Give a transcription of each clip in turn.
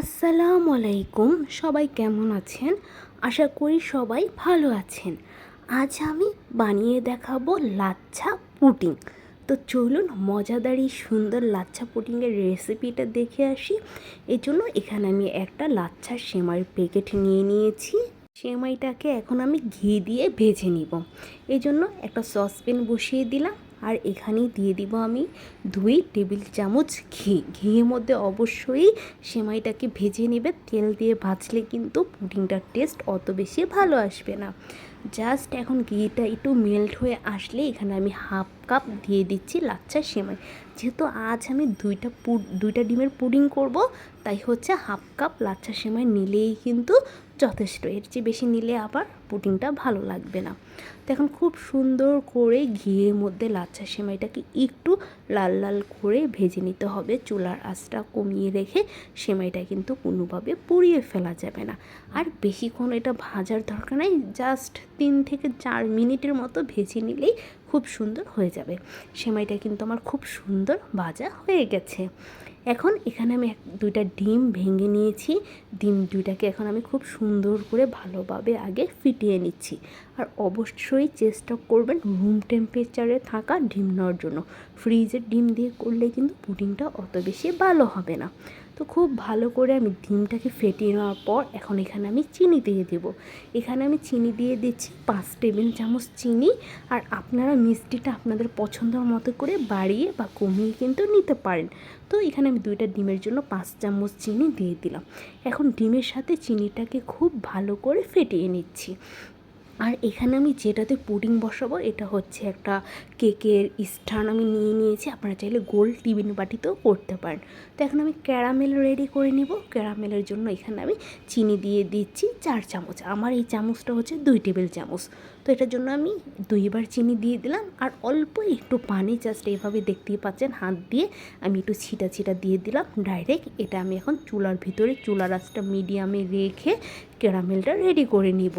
আসসালামু আলাইকুম। সবাই কেমন আছেন? আশা করি সবাই ভালো আছেন। আজ আমি বানিয়ে দেখাবো লাচ্ছা পুটিং তো চলুন মজাদার সুন্দর লাচ্ছা পুডিংয়ের রেসিপিটা দেখে আসি। এই জন্য এখানে আমি একটা লাচ্ছা সেমাইয়ের প্যাকেট নিয়ে নিয়েছি। সেমাইটাকে এখন আমি ঘি দিয়ে ভেজে নিব। এই জন্য একটা সসপ্যান বসিয়ে দিলাম। আর এখানেই দিয়ে দিব আমি দুই টেবিল চামচ ঘি। ঘিয়ের মধ্যে অবশ্যই সেমাইটাকে ভেজে নেবে। তেল দিয়ে ভাজলে কিন্তু পুডিংটার টেস্ট অত বেশি ভালো আসবে না। জাস্ট এখন ঘিটা একটু মেল্ট হয়ে আসলে এখানে আমি হাফ কাপ দিয়ে দিচ্ছি লাচ্ছা সেমাই। যেহেতু আজ আমি দুইটা দুইটা ডিমের পুডিং করব, তাই হচ্ছে হাফ কাপ লাচ্ছা সেমাই নিলেই কিন্তু যথেষ্ট। এর চেয়ে বেশি নিলে আবার পুডিংটা ভালো লাগবে না। তো এখন খুব সুন্দর করে ঘিয়ের মধ্যে লাচ্ছা সেমাইটাকে একটু লাল লাল করে ভেজে নিতে হবে। চুলার আঁচটা কমিয়ে রেখে সেমাইটা কিন্তু কোনোভাবে পুড়িয়ে ফেলা যাবে না। আর বেশিক্ষণ এটা ভাজার দরকার নাই, জাস্ট তিন থেকে চার মিনিটের মতো ভেজে নিলেই খুব সুন্দর হয়ে যাবে। সেমাইটা কিন্তু আমার খুব সুন্দর ভাজা হয়ে গেছে। এখন এখানে আমি এক, দুইটা ডিম ভেঙে নিয়েছি। ডিম দুইটাকে এখন আমি খুব সুন্দর করে ভালোভাবে আগে ফিটিয়ে নিচ্ছি। আর অবশ্যই চেষ্টা করবেন রুম টেম্পারেচারে থাকা ডিম নেওয়ার জন্য। ফ্রিজের ডিম দিয়ে করলে কিন্তু পুডিংটা অত বেশি ভালো হবে না। তো খুব ভালো করে আমি ডিমটাকে ফেটিয়ে নেওয়ার পর এখন এখানে আমি চিনি দিয়ে দেব। এখানে আমি চিনি দিয়ে দিচ্ছি পাঁচ টেবিল চামচ চিনি আর আপনারা মিষ্টিটা আপনাদের পছন্দের মতো করে বাড়িয়ে বা কমিয়ে কিন্তু নিতে পারেন। তো এখানে আমি দুইটা ডিমের জন্য পাঁচ চামচ চিনি দিয়ে দিলাম। এখন ডিমের সাথে চিনিটাকে খুব ভালো করে ফেটিয়ে নিচ্ছি। আর এখানে আমি যেটাতে পুডিং বসাবো, এটা হচ্ছে একটা কেকের স্টান আমি নিয়ে নিয়েছি। আপনারা চাইলে গোল টিফিন বাটিতেও করতে পারেন। তো এখন আমি ক্যারামেল রেডি করে নিব। ক্যারামেলের জন্য এখানে আমি চিনি দিয়ে দিচ্ছি চার চামচ। আমার এই চামচটা হচ্ছে দুই টেবিল চামচ। তো এটার জন্য আমি দুইবার চিনি দিয়ে দিলাম। আর অল্প একটু পানি জাস্ট এভাবে দেখতেই পাচ্ছেন, হাত দিয়ে আমি একটু ছিটা ছিটা দিয়ে দিলাম ডাইরেক্ট এটা আমি এখন চুলার ভিতরে, চুলার আঁচটা মিডিয়ামে রেখে ক্যারামেলটা রেডি করে নিব।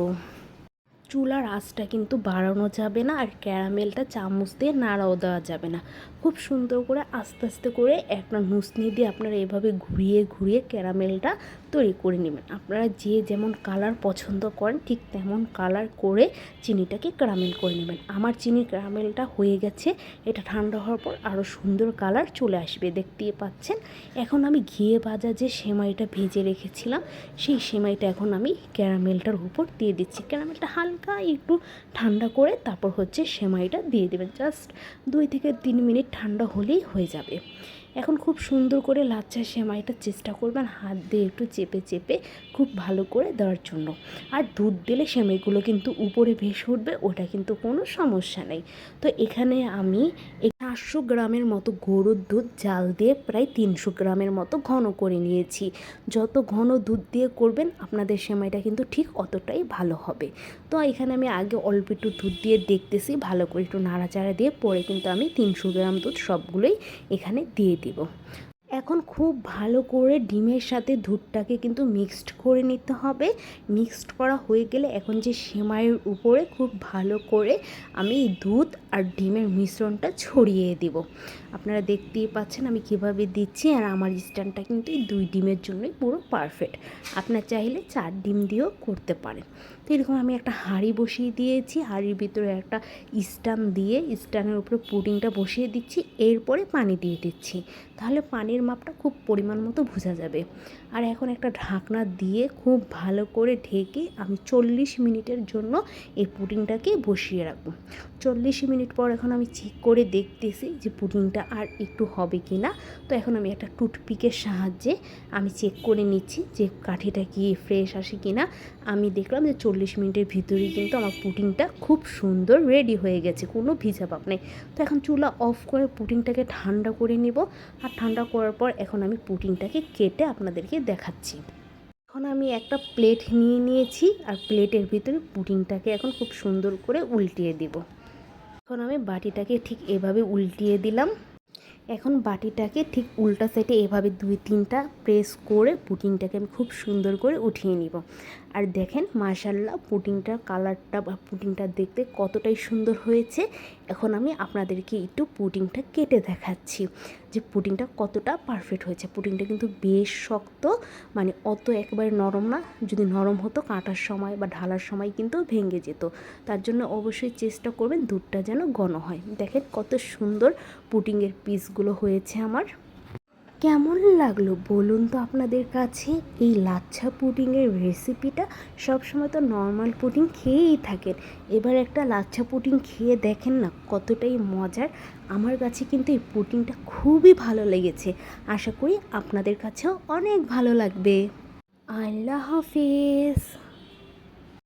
চুলার আঁচটা কিন্তু বাড়ানো যাবে না আর ক্যারামেলটা চামচ দিয়ে নাড়াও দেওয়া যাবে না। খুব সুন্দর করে আস্তে আস্তে করে একটা নুসনি দিয়ে আপনারা এভাবে ঘুরিয়ে ঘুরিয়ে ক্যারামেলটা তৈরি করে নেবেন। আপনারা যে যেমন কালার পছন্দ করেন, ঠিক তেমন কালার করে চিনিটাকে ক্যারামেল করে নেবেন। আমার চিনি ক্যারামেলটা হয়ে গেছে, এটা ঠান্ডা হওয়ার পর আরও সুন্দর কালার চলে আসবে, দেখতেই পাচ্ছেন। এখন আমি ঘিয়ে ভাজা যে সেমাইটা ভেজে রেখেছিলাম, সেই সেমাইটা এখন আমি ক্যারামেলটার উপর দিয়ে দিচ্ছি। ক্যারামেলটা হালকা একটু ঠান্ডা করে তারপর হচ্ছে সেমাইটা দিয়ে দেবেন। জাস্ট দুই থেকে তিন মিনিট ঠান্ডা হলেই হয়ে যাবে। এখন খুব সুন্দর করে লাচ্ছা সেমাইটা চেষ্টা করবেন হাত দিয়ে একটু চেপে চেপে খুব ভালো করে দেওয়ার জন্য। আর দুধ দিলে সেমাইগুলো কিন্তু উপরে ভেসে উঠবে, ওটা কিন্তু কোনো সমস্যা নেই। তো এখানে আমি চারশো গ্রামের মতো গরুর দুধ জাল দিয়ে প্রায় তিনশো গ্রামের মতো ঘন করে নিয়েছি। যত ঘন দুধ দিয়ে করবেন আপনাদের সেমাইটা কিন্তু ঠিক অতটাই ভালো হবে। তো এখানে আমি আগে অল্প একটু দুধ দিয়ে দেখতেছি, ভালো করে একটু নাড়াচাড়া দিয়ে পরে কিন্তু আমি তিনশো গ্রাম দুধ সবগুলোই এখানে দিয়ে দিব। এখন খুব ভালো করে ডিমের সাথে দুধটাকে কিন্তু মিক্সড করে নিতে হবে। মিক্সড করা হয়ে গেলে এখন যে সেমাইয়ের উপরে খুব ভালো করে আমি দুধ আর ডিমের মিশ্রণটা ছড়িয়ে দেব। আপনারা দেখতেই পাচ্ছেন আমি কীভাবে দিচ্ছি আর আমার স্ট্যান্ডটা কিন্তু এই দুই ডিমের জন্যই পুরো পারফেক্ট আপনার চাইলে চার ডিম দিয়েও করতে পারেন। তো এরকম আমি একটা হাঁড়ি বসিয়ে দিয়েছি, হাঁড়ির ভিতরে একটা স্টান দিয়ে স্টানের উপরে পুডিংটা বসিয়ে দিচ্ছি, এরপরে পানি দিয়ে দিচ্ছি। তাহলে পানির মাপটা খুব পরিমাণ মতো বোঝা যাবে। আর এখন একটা ঢাকনা দিয়ে খুব ভালো করে ঢেকে আমি চল্লিশ মিনিটের জন্য এই পুডিংটাকে বসিয়ে রাখব। চল্লিশ মিনিট পর এখন আমি চেক করে দেখতেছি যে পুডিংটা আর একটু হবে কি না তো এখন আমি একটা টুথপিকের সাহায্যে আমি চেক করে নিচ্ছি যে কাঠিটা কি ফ্রেশ আসে কি না আমি দেখলাম যে চল্লিশ মিনিটের ভিতরেই কিন্তু আমার পুডিংটা খুব সুন্দর রেডি হয়ে গেছে, কোনো ভিজা ভাব নেই। তো এখন চুলা অফ করে পুডিংটাকে ঠান্ডা করে নিব। আর ঠান্ডা করার পর এখন আমি পুডিংটাকে কেটে আপনাদেরকে দেখাচ্ছি। এখন আমি একটা প্লেট নিয়ে নিয়েছি আর প্লেটের ভিতরে পুডিংটাকে এখন খুব সুন্দর করে উল্টিয়ে দিব। এখন আমি বাটিটাকে ঠিক এভাবে উল্টিয়ে দিলাম। এখন বাটিটাকে ঠিক উল্টা সাইডে এভাবে দুই তিনটা প্রেস করে পুটিংটাকে আমি খুব সুন্দর করে উঠিয়ে নিব। আর দেখেন মাশাল্লাহ পুটিংটার কালারটা বা পুটিংটা দেখতে কতটাই সুন্দর হয়েছে। এখন আমি আপনাদেরকে একটু পুটিংটা কেটে দেখাচ্ছি। যে পুডিংটা কতটা পারফেক্ট হয়েছে। পুডিংটা কিন্তু বেশ শক্ত মানে অত একবারে নরম না। যদি নরম হতো, কাটার সময় বা ঢালার সময় কিন্তু ভেঙে যেত। তার জন্য অবশ্যই চেষ্টা করবেন দুধটা যেন ঘন হয়। দেখেন কত সুন্দর পুডিংয়ের পিসগুলো হয়েছে আমার। কেমন লাগল বলুন তো আপনাদের কাছে? এই লাচ্ছা পুডিংয়ের রেসিপিটা সবসময় তো নর্মাল পুডিং খেয়েই থাকেন। এবার একটা লাচ্ছা পুডিং খেয়ে দেখেন না কতটাই মজার। আমার কাছে কিন্তু এই পুডিংটা খুবই ভালো লেগেছে। আশা করি আপনাদের কাছেও অনেক ভালো লাগবে। আল্লাহ হাফিজ।